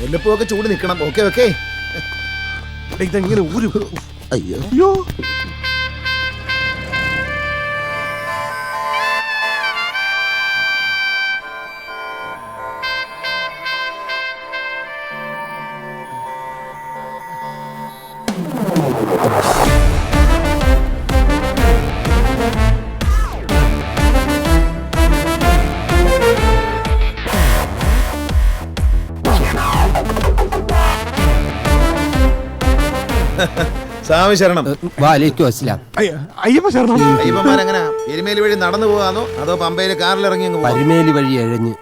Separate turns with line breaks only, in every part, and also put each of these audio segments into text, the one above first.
മുല്ലപ്പൂവൊക്കെ ചൂട് നിൽക്കണം. Okay okay
ഇതെങ്ങനെ ഊരു.
അയ്യോ. സ്വാമി ശരണം.
വാലേക്കും അസ്ലാം
അയ്യപ്പ ശരണം.
അയ്യപ്പന്മാരെങ്ങനെ എരുമേലി വഴി നടന്നു പോകാന്നോ? അതോ പമ്പയിൽ കാറിൽ ഇറങ്ങി
പരുമേലി വഴി എഴഞ്ഞ്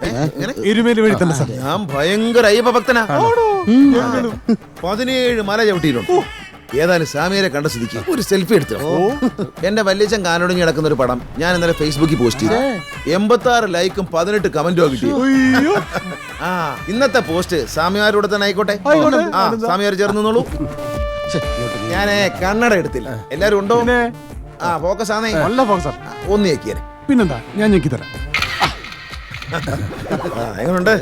എരുമേലി വഴി തന്നെ സാർ
ഞാൻ ഭയങ്കര അയ്യപ്പ ഭക്തനാ പതിനേഴ് മല ചവിട്ടിയിട്ടുണ്ട്. ഏതായാലും സ്വാമിയെ കണ്ട സ്ഥിതിക്ക് ഒരു സെൽഫി എടുത്തു എന്റെ വല്യച്ഛൻ കാനൊടുങ്ങി കിടക്കുന്ന ഒരു പടം ഞാൻ ഇന്നലെ ഫേസ്ബുക്കിൽ പോസ്റ്റ് ചെയ്തു. എൺപത്തി ആറ് ലൈക്കും പതിനെട്ട് കമന്റും കിട്ടി.
അയ്യോ.
ആ ഇന്നത്തെ പോസ്റ്റ് സ്വാമിമാരുടെ തന്നെ ആയിക്കോട്ടെ. ആ സ്വാമിമാർ ചേർന്ന് നിന്നോളൂ. ഞാനേ കണ്ണട എടുത്തില്ല. എല്ലാരും ഉണ്ടോ? ആ ഫോക്കസ് ആണേ
നല്ല
ഫോക്കസ് ഒന്ന് ഞെക്കിയേ.
പിന്നെന്താ? ഞാൻ ഞെക്കി തരാം.
എങ്ങനുണ്ട്?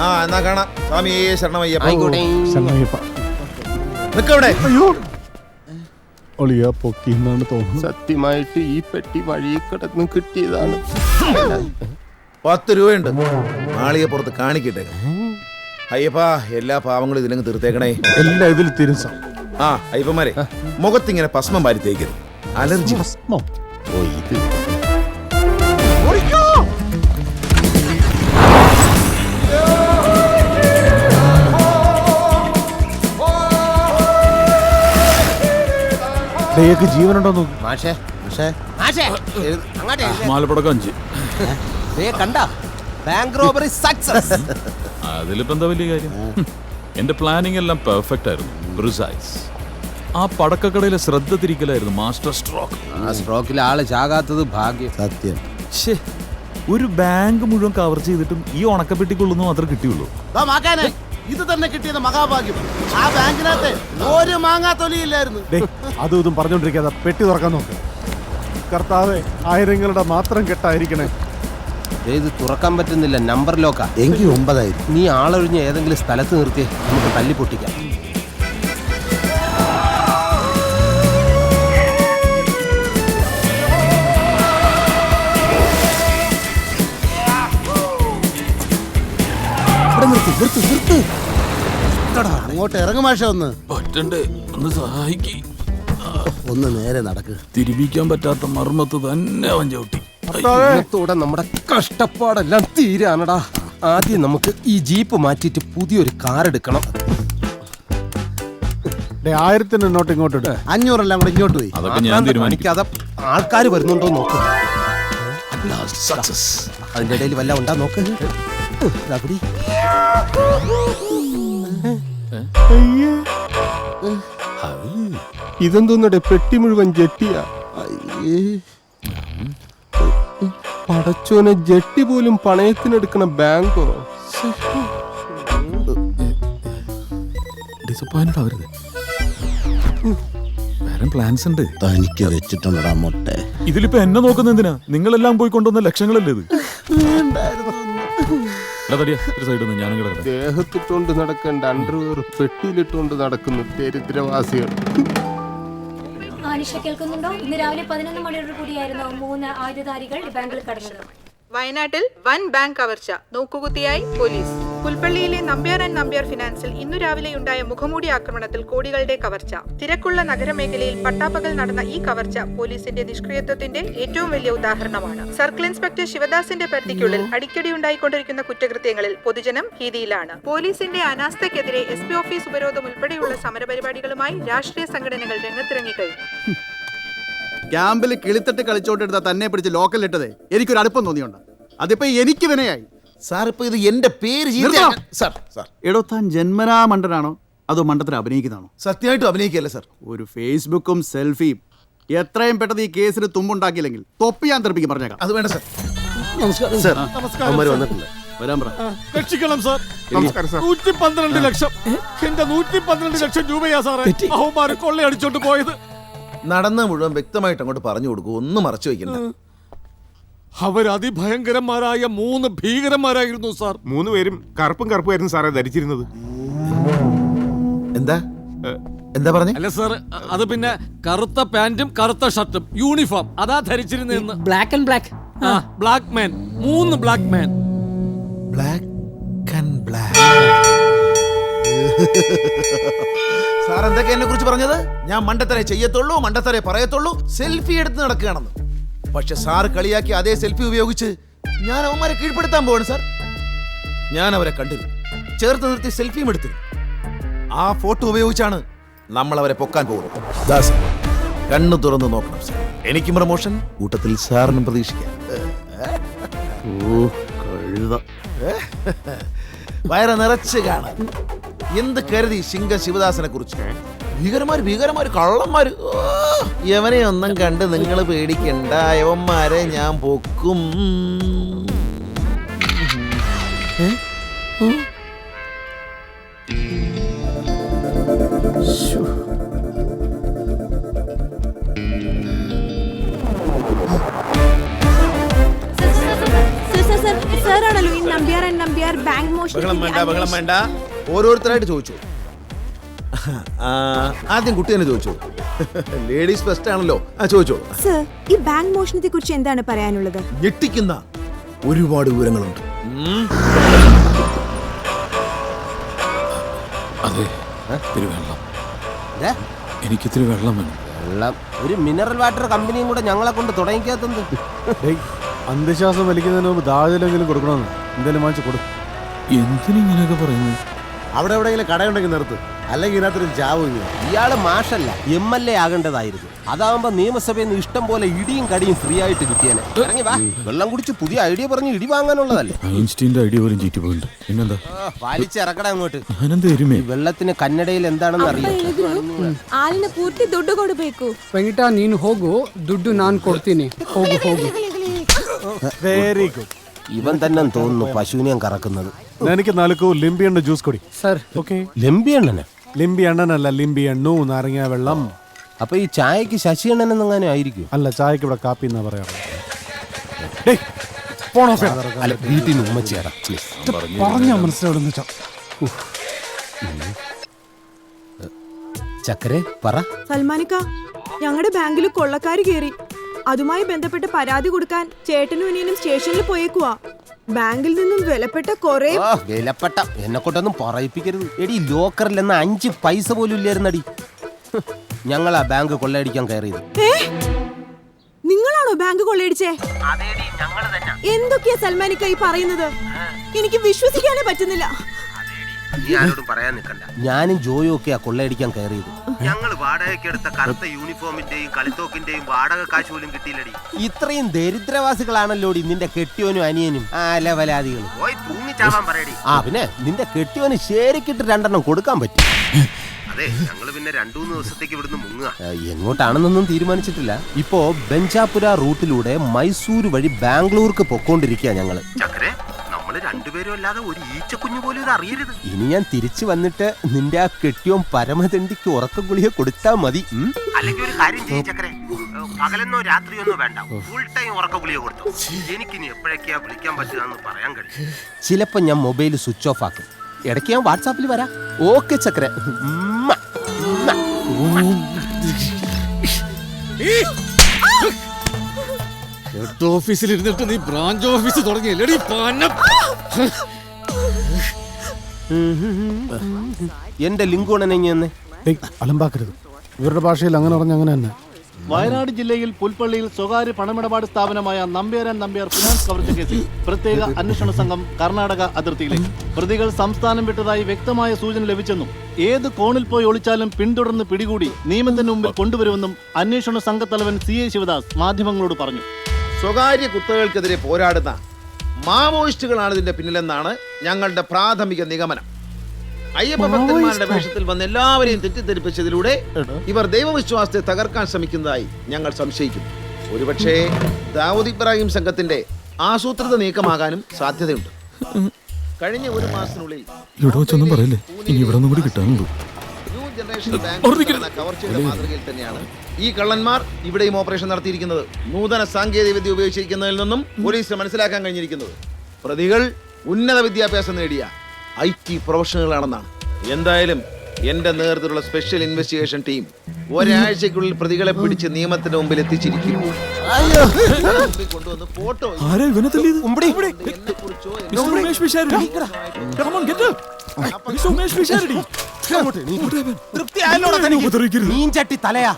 ആ എന്നാ കാണാം. സ്വാമിയേ ശരണമയ്യപ്പ. നിക്കവിടെ.
അയ്യോ. ഒളിയ പൊക്കി എന്നാണ് തോന്നുന്നത്.
സത്യമായിട്ട് ഈ പെട്ടി വഴി കിടന്ന് കിട്ടിയതാണ്.
പത്ത് രൂപയുണ്ട്. നാളിയെ പുറത്ത് കാണിക്കട്ടെ. അയ്യപ്പാ എല്ലാ പാവങ്ങളും ഇതിലങ്ങ് തീർത്തേക്കണേ.
എല്ലാം ഇതിൽ തീരും സാർ.
ആ അയ്യപ്പന്മാരെ മുഖത്തിങ്ങനെ ഭസ്മം വാരി തേക്കരുത് അലർജി.
ഭസ്മം.
ഓ ഇത്.
ദയക്ക് ജീവനുണ്ടോ നോക്ക്.
മാഷേ മാഷേ. മാഷേ. അങ്ങോട്ടേ
മാലപ്പടക്കം അഞ്ച്
ദേ കണ്ട? ബാങ്ക് റോബറി സക്സസ്
അതിലിപ്പോ എന്താ വലിയ കാര്യം. എന്റെ പ്ലാനിങ് എല്ലാം പെർഫെക്റ്റ് ആയിരുന്നു. പ്രിസൈസ് ആ പടക്കക്കടയിലെ ശ്രദ്ധ തിരിക്കലായിരുന്നു മാസ്റ്റർ സ്ട്രോക്ക്.
ആ സ്ട്രോക്കിൽ ആൾ ചാകാത്തത് ഭാഗ്യം.
സത്യം.
ഒരു ബാങ്ക് മുഴുവൻ കവർ ചെയ്തിട്ടും ഈ ഉണക്കപ്പെട്ടിക്കുള്ളൂ മാത്രമേ കിട്ടിയുള്ളൂ.
ഇത് തന്നെ കിട്ടിയത് മഹാഭാഗ്യം. ആ ബാങ്കിനകത്തെ ഒരു മാങ്ങാ തൊലിയില്ലായിരുന്നു
ദേ, അതും ഇതും പറഞ്ഞോണ്ടിരിക്കാതെ പെട്ടി തുറക്കാൻ നോക്ക്. കർത്താവെ ആയിരങ്ങളുടെ മാത്രം കെട്ടായിരിക്കണേ.
ദേ, ഇത് തുറക്കാൻ പറ്റുന്നില്ല. നമ്പർ ലോക്കാ
എങ്കിൽ ഒമ്പതായിരിക്കും
നീ ആളൊഴിഞ്ഞ് ഏതെങ്കിലും സ്ഥലത്ത് നിർത്തി നമുക്ക് തല്ലി പൊട്ടിക്കാം.
ഇവിടെ നിർത്തി നിർത്തി നിർത്തി. അങ്ങോട്ട് ഇറങ്ങും മാഷ ഒന്ന്.
പറ്റണ്ടേ ഒന്ന് സഹായിക്ക്.
ഒന്ന് നേരെ നടക്ക്.
തിരിപ്പിക്കാൻ പറ്റാത്ത മർമ്മത്ത് തന്നെ അവൻ ചവിട്ടി.
ഇന്നത്തോടെ നമ്മുടെ കഷ്ടപ്പാടെല്ലാം തീരാനടാ. ആദ്യം നമുക്ക് ഈ ജീപ്പ് മാറ്റിയിട്ട് പുതിയൊരു കാർ എടുക്കണം.
ആയിരത്തിന് ഇങ്ങോട്ട് ഇങ്ങോട്ട്
അഞ്ഞൂറല്ല നമ്മുടെ ഇങ്ങോട്ട് പോയി.
അതൊക്കെ ഞാൻ തീരുമാനിക്കും.
കാണിക്കാതെ ആൾക്കാർ വരുന്നുണ്ടോ നോക്ക്. അതിന്റെ ഇടയിൽ വല്ല ഉണ്ടാ നോക്ക്. ദാ ഇതെന്തോന്നടെ പെട്ടി മുഴുവൻ ജെട്ടിയാ. പടച്ചോനെ ജെട്ടി പോലും പണയത്തിനെടുക്കണ ബാങ്കോ?
ഡിസപ്പോയിന്റഡ് ആവരുത്. വേറെ പ്ലാൻസ് ഉണ്ട്.
തനിക്ക് വെച്ചിട്ടുണ്ടടാ മുട്ടെ.
ഇതിലിപ്പോ എന്നെ നോക്കുന്ന എന്തിനാ? നിങ്ങളെല്ലാം പോയി കൊണ്ടുവന്ന ലക്ഷങ്ങളല്ലേ ഇത്?
ദേഹത്തിട്ടുകൊണ്ട് നടക്കേണ്ട അണ്ടർവെയർ പെട്ടിയിലിട്ടുകൊണ്ട് നടക്കുന്നു ദരിദ്രവാസികൾ.
ആനിഷ കേൾക്കുന്നുണ്ടോ? ഇന്ന് രാവിലെ പതിനൊന്ന് മണിയോട് കൂടിയായിരുന്നു മൂന്ന് ആയുധധാരികൾ ബാങ്കിൽ കടന്നത്.
വയനാട്ടിൽ വൻ ബാങ്ക് കവർച്ച. നോക്കുകുത്തിയായി പോലീസ്. പുൽപ്പള്ളിയിലെ നമ്പ്യാർ ആൻഡ് നമ്പ്യാർ ഫിനാൻസിൽ ഇന്നു രാവിലെയുണ്ടായ മുഖമൂടി ആക്രമണത്തിൽ കോടികളുടെ കവർച്ച. തിരക്കുള്ള നഗരമേഖലയിൽ പട്ടാപ്പകൽ നടന്ന ഈ കവർച്ച പോലീസിന്റെ നിഷ്ക്രിയത്വത്തിന്റെ ഏറ്റവും വലിയ ഉദാഹരണമാണ്. സർക്കിൾ ഇൻസ്പെക്ടർ ശിവദാസിന്റെ പരിധിക്കുള്ളിൽ അടിക്കടി ഉണ്ടായിക്കൊണ്ടിരിക്കുന്ന കുറ്റകൃത്യങ്ങളിൽ പൊതുജനം ഭീതിയിലാണ്. പോലീസിന്റെ അനാസ്ഥയ്ക്കെതിരെ എസ് പി ഓഫീസ് ഉപരോധം ഉൾപ്പെടെയുള്ള സമരപരിപാടികളുമായി രാഷ്ട്രീയ സംഘടനകൾ രംഗത്തിറങ്ങിക്കഴിഞ്ഞു.
ക്യാമ്പിൽ കിളിത്തട്ട് കളിച്ചോട്ടെടുത്ത തന്നെ പിടിച്ച് ലോക്കലിട്ടതേ. എനിക്കൊരു അടുപ്പം തോന്നിയുണ്ട്. അതിപ്പോ എനിക്ക് വിനയായി.
സാർ ഇപ്പൊ ഇത് എന്റെ പേര്
നിർത്തണം.
Sir sir.
എടോ താൻ ജന്മനാ മണ്ടനാണോ? അതോ മണ്ടത്തിൽ അഭിനയിക്കുന്നതാണോ?
സത്യമായിട്ടും അഭിനയിക്കല്ലേ സാർ.
ഒരു ഫേസ്ബുക്കും സെൽഫിയും. എത്രയും പെട്ടെന്ന് ഈ കേസിന് തുമ്പുണ്ടാക്കിയില്ലെങ്കിൽ തൊപ്പി ഞാൻ തെറിപ്പിക്കും പറഞ്ഞേക്കാം.
അത് വേണ്ട സാർ.
വരാൻ പറ.
രക്ഷിക്കണം സാർ. നമസ്കാരം സാർ. നൂറ്റി പന്ത്രണ്ട് ലക്ഷം. എന്റെ നൂറ്റി പന്ത്രണ്ട് ലക്ഷം രൂപയാ സാറേ. അവന്മാര് കൊള്ളയടിച്ചോണ്ട് പോയത്.
നടന്ന മുഴുവൻ വ്യക്തമായിട്ട് അങ്ങോട്ട് പറഞ്ഞു കൊടുക്കൂ. ഒന്നും മറച്ചു വയ്ക്കണ്ട.
അവർ അതിഭയങ്കരന്മാരായ മൂന്ന് ഭീകരന്മാരായിരുന്നു സാർ.
മൂന്ന് പേരും കറുപ്പും കറുപ്പുമായിരുന്നു സാറേ ധരിച്ചിരുന്നത്.
എന്താ? എന്താ പറഞ്ഞു?
അല്ല സാർ അത് പിന്നെ കറുത്ത പാന്റും കറുത്ത ഷർട്ടും യൂണിഫോം. അതാ ധരിച്ചിരുന്നെന്ന്
ബ്ലാക്ക് ആൻഡ് ബ്ലാക്ക്
ആ ബ്ലാക്ക് മാൻ മൂന്ന് black man
black and black sir എന്തൊക്കെ എന്നെ കുറിച്ച് പറഞ്ഞത്? ഞാൻ മണ്ടത്തരെ ചെയ്യത്തുള്ളൂ മണ്ടത്തരെ പറയത്തുള്ളൂ സെൽഫി എടുത്ത് നടക്കുകയാണെന്ന്. പക്ഷെ സാർ കളിയാക്കി അതേ സെൽഫി ഉപയോഗിച്ച് ഞാൻ അവന്മാരെ കീഴ്പ്പെടുത്താൻ പോവാണ് സാർ. ഞാൻ അവരെ കണ്ടിരുന്നു ചേർത്ത് നിർത്തി സെൽഫിയും എടുത്തിരുന്നു ആ ഫോട്ടോ ഉപയോഗിച്ചാണ് നമ്മൾ അവരെ പൊക്കാൻ പോകുന്നത്. ദാസ് കണ്ണ് തുറന്ന് നോക്കണം സാർ. എനിക്കും പ്രമോഷൻ. കൂട്ടത്തിൽ സാറിനും പ്രതീക്ഷിക്കാം. വയറ് നിറച്ച് കാണാൻ എന്ത് കരുതി ശിങ്ക ശിവദാസനെ കുറിച്ച് ഭീകരമാര് ഭീകരമാര് കള്ളന്മാര് യവനെ ഒന്നും കണ്ട് നിങ്ങൾ പേടിക്കണ്ട യവന്മാരെ ഞാൻ പൊക്കും.
സാറാണല്ലോ ഈ നമ്പ്യാർ ആൻഡ് നമ്പ്യാർ ബാങ്ക്
ബഹളം ഓരോരുത്തരായിട്ട് ചോദിച്ചു. ആ, ആദ്യം കുട്ടി തന്നെ ചോദിച്ചു. ലേഡീസ് ഫസ്റ്റ് ആണല്ലോ. ആ ചോദിച്ചോ?
സർ ഈ ബാങ്ക് മോഷണത്തെ കുറിച്ച് എന്താണ് പറയാനുള്ളത്?
ഞെട്ടിക്കുന്ന ഒരുപാട് വിവരങ്ങളുണ്ട്.
അതെ ഇത്തിരി വെള്ളം. എനിക്കിത്തിരി വെള്ളം വേണം.
വെള്ളം? ഒരു മിനറൽ വാട്ടർ കമ്പനിയും കൂടെ ഞങ്ങളെ കൊണ്ട് തുടങ്ങിക്കാത്തത്
അന്ധവിശ്വാസം വലിക്കുന്നതിന് മുമ്പ് ദാഹജലെങ്കിലും കൊടുക്കണമെന്ന്. എന്തെങ്കിലും വാങ്ങിച്ചു കൊടുക്കും
എന്തിനിങ്ങനെയൊക്കെ പറയുന്നു
അവിടെ എവിടെയെങ്കിലും കടയുണ്ടെങ്കിൽ നിർത്തു. അല്ലെങ്കിൽ ഇതിനകത്തൊരു ചാവും ഇങ്ങനെ.
ഇയാൾ മാഷല്ല എം എൽ എ ആകേണ്ടതായിരുന്നു. അതാവുമ്പോ നിയമസഭയിൽ നിന്ന് ഇഷ്ടം പോലെ ഇടിയും കടിയും ഫ്രീ ആയിട്ട് കിട്ടിയാലേ ഇറങ്ങി വാ. വെള്ളം കുടിച്ച് പുതിയ ഐഡിയ പറഞ്ഞ് ഇടി വാങ്ങാനുള്ളതല്ലേ.
ഐഡിയ പോലും പിന്നെന്താ?
വലിച്ചിറക്കട അങ്ങോട്ട്. വെള്ളത്തിന് കന്നഡയിൽ എന്താണെന്ന് അറിയാം?
വെരി ഗുഡ്
ഇവൻ തന്നെ തോന്നുന്നു പശുവിനെയും കറക്കുന്നത്.
എനിക്ക് നാലുക്കു ലിംബി എണ്ണ ജ്യൂസ് കൊടി.
സർ.
ഓക്കെ?
ലിംബി അണ്ണനെ
ലിംബി എണ്ണനല്ല ലിംബി എണ്ണു നാരങ്ങ വെള്ളം.
അപ്പൊ ഈ ചായക്ക് ശശി അണ്ണൻ എന്നെങ്ങാനും ആയിരിക്കും
അല്ല ചായക്ക് ഇവിടെ കാപ്പി എന്നാ പറയാം? ഡേയ്, പോണോ ഫേ?
അല്ല വീട്ടിൽ നിന്ന് ഉമ്മച്ചേരാ
പറഞ്ഞാ മനസ്സിലാവുന്ന
ചക്കരെ പറ.
സൽമാനിക്ക ഞങ്ങളുടെ ബാങ്കിൽ കൊള്ളക്കാര് കേറി. അതുമായി ബന്ധപ്പെട്ട് പരാതി കൊടുക്കാൻ ചേട്ടനും ഇനിയും സ്റ്റേഷനിൽ പോയേക്കുവാ. ബാങ്കിൽ നിന്നും വിലപ്പെട്ട കൊറേ
ആ, വിലപ്പെട്ട. എന്നെ കൊണ്ടൊന്നും പറയിപ്പിക്കരുത്. എടി ലോക്കറിൽ എന്ന അഞ്ച് പൈസ പോലും ഇല്ലായിരുന്നടി. ഞങ്ങളാ ബാങ്ക് കൊള്ളയടിക്കാൻ കയറിയത്?
നിങ്ങളാണോ ബാങ്ക് കൊള്ളയടിച്ചേ? എന്തൊക്കെയാ സൽമാനിക്ക ഈ പറയുന്നത്? എനിക്ക് വിശ്വസിക്കാനേ പറ്റുന്നില്ല.
പറയാൻ നിൽക്കണ്ട. ഞാനും ജോയും ഒക്കെയാ കൊള്ളയടിക്കാൻ കയറിയത്. ഞങ്ങൾ വാടകയ്ക്ക് എടുത്ത കറുത്ത യൂണിഫോമിന്റെയും കളിത്തോക്കിന്റെയും വാടക കാശ് പോലും കിട്ടിയില്ലടി. ഇത്രയും ദരിദ്രവാസികളാണല്ലോ നിന്റെ കെട്ടിയോനും അനിയനും ആ ലവലാദികളും ആ പിന്നെ നിന്റെ കെട്ടിയോന് ശരിക്കിട്ട് രണ്ടെണ്ണം കൊടുക്കാൻ പറ്റും.
അതെ ഞങ്ങൾ പിന്നെ രണ്ടു മൂന്ന് ദിവസത്തേക്ക് ഇവിടുന്ന് മുങ്ങുക
എങ്ങോട്ടാണെന്നൊന്നും തീരുമാനിച്ചിട്ടില്ല. ഇപ്പോ ബെഞ്ചാപുര റൂട്ടിലൂടെ മൈസൂർ വഴി ബാംഗ്ലൂർക്ക് പൊക്കോണ്ടിരിക്കുക ഞങ്ങൾ.
ചക്കരെ രണ്ടുപേരും അല്ലാതെ ഒരു ഈച്ചക്കുഞ്ഞു പോലും ഇത് അറിയരുത്.
ഇനി ഞാൻ തിരിച്ചു വന്നിട്ട് നിന്റെ ആ കെട്ടിയോൻ പരമതണ്ടിക്ക് ഉറക്ക ഗുളിക കൊടുത്താ മതി ഉം?
അല്ലെങ്കിൽ ഒരു കാര്യം ചെയ്യും ചക്കരെ. പകലെന്നോ രാത്രിയൊന്നോ വേണ്ട. ഫുൾ ടൈം ഉറക്ക ഗുളിക കൊടുത്തു. എനിക്കിനി എപ്പോഴൊക്കെയാ വിളിക്കാൻ പറ്റുക പറയാൻ കഴിയും.
ചിലപ്പോ ഞാൻ മൊബൈൽ സ്വിച്ച് ഓഫ് ആക്കും. ഇടയ്ക്ക് ഞാൻ വാട്സാപ്പിൽ വരാം. ഓക്കെ ചക്രേ ഉമ്മ, ഉമ്മ.
ഹെഡ് ഓഫീസിൽ ഇരുന്നിട്ട് നീ ബ്രാഞ്ച് ഓഫീസ് തുടങ്ങിയല്ലേടി പനം
എന്റെ ലിങ്ക് ഉണനെങ്ങി തന്നെ
അലമ്പാക്കരുത്. ഇവരുടെ ഭാഷയിൽ അങ്ങനെ പറഞ്ഞ അങ്ങനെ തന്നെ.
വയനാട് ജില്ലയിൽ പുൽപ്പള്ളിയിൽ സ്വകാര്യ പണമിടപാട് സ്ഥാപനമായ നമ്പ്യാരൻ നമ്പ്യാർ ഫിനാൻസ് കവർച്ച കേസിൽ പ്രത്യേക അന്വേഷണ സംഘം കർണാടക അതിർത്തിയിലേക്ക്. പ്രതികൾ സംസ്ഥാനം വിട്ടതായി വ്യക്തമായ സൂചന ലഭിച്ചെന്നും ഏത് കോണിൽ പോയി ഒളിച്ചാലും പിന്തുടർന്ന് പിടികൂടി നിയമത്തിന് മുമ്പിൽ കൊണ്ടുവരുമെന്നും അന്വേഷണ സംഘത്തലവൻ സി എ ശിവദാസ് മാധ്യമങ്ങളോട് പറഞ്ഞു.
സ്വകാര്യ കുത്തകൾക്കെതിരെ പോരാടുന്ന മാവോയിസ്റ്റുകളാണ് ഇതിന്റെ പിന്നിലെന്നാണ് ഞങ്ങളുടെ പ്രാഥമിക നിഗമനം. അയ്യപ്പഭക്തന്മാരുടെ വേഷത്തിൽ വന്ന എല്ലാവരെയും തെറ്റിദ്ധരിപ്പിച്ചതിലൂടെ ഇവർ ദൈവവിശ്വാസത്തെ തകർക്കാൻ ശ്രമിക്കുന്നതായി ഞങ്ങൾ സംശയിക്കുന്നു. ഒരുപക്ഷേ ദാവൂദ് ഇബ്രാഹിം സംഘത്തിന്റെ ആസൂത്രിത നീക്കമാകാനും സാധ്യതയുണ്ട്. കഴിഞ്ഞ ഒരു മാസത്തിനുള്ളിൽ
ഇവിടെ വെച്ചൊന്നും പറയല്ലേ? ഇനി ഇവിടെ ഒന്നും കൂടി കിട്ടാനുള്ളൂ.
ജനറേഷൻ ബാങ്ക് കവർ ചെയ്ത മാതൃകയിൽ തന്നെയാണ് ഈ കള്ളന്മാർ ഇവിടെയും ഓപ്പറേഷൻ നടത്തിയിരിക്കുന്നത്. നൂതന സാങ്കേതിക വിദ്യ ഉപയോഗിച്ചിരിക്കുന്നതിൽ നിന്നും പോലീസ് മനസ്സിലാക്കാൻ കഴിഞ്ഞിരിക്കുന്നത്. പ്രതികൾ ഉന്നത വിദ്യാഭ്യാസം നേടിയ ഐ ടി പ്രൊഫഷണലുകളാണെന്നാണ്. എന്തായാലും എന്റെ നേതൃത്വത്തിലുള്ള സ്പെഷ്യൽ ഇൻവെസ്റ്റിഗേഷൻ ടീം ഒരാഴ്ചക്കുള്ളിൽ പ്രതികളെ പിടിച്ച് നിയമത്തിന് മുമ്പിൽ എത്തിച്ചിരിക്കും കൊണ്ടുവന്ന് ഫോട്ടോ
മീൻചട്ടി തലയാ.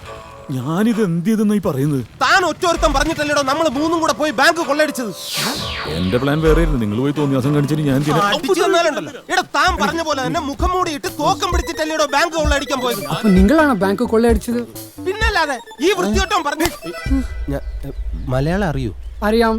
ഞാനിത് എന്ത് ചെയ്തെന്നായി പറയുന്നത്?
താൻ ഒറ്റൊരുത്തം പറഞ്ഞിട്ടല്ലേടോ നമ്മൾ മൂന്നും കൂടെ പോയി ബാങ്ക് കൊള്ളയടിച്ചത്?
എന്റെ പ്ലാൻ വേറെ ആയിരുന്നു നിങ്ങൾ പോയി തോന്നിയാസം കാണിച്ചിട്ട് ഞാൻ എന്തിനാ?
അടിച്ചു തന്നാലുണ്ടല്ലോ. എടാ താൻ പറഞ്ഞ പോലെ തന്നെ മുഖം മൂടിയിട്ട് തോക്കം പിടിച്ചിട്ടല്ലേടോ ബാങ്ക് കൊള്ളയടിക്കാൻ പോയത്?
അപ്പൊ നിങ്ങളാണ് ബാങ്ക് കൊള്ളയടിച്ചത്?
പിന്നല്ലാതെ ഈ വൃത്തിയോട്ടം പറഞ്ഞു മലയാളം അറിയോ?
അറിയാം.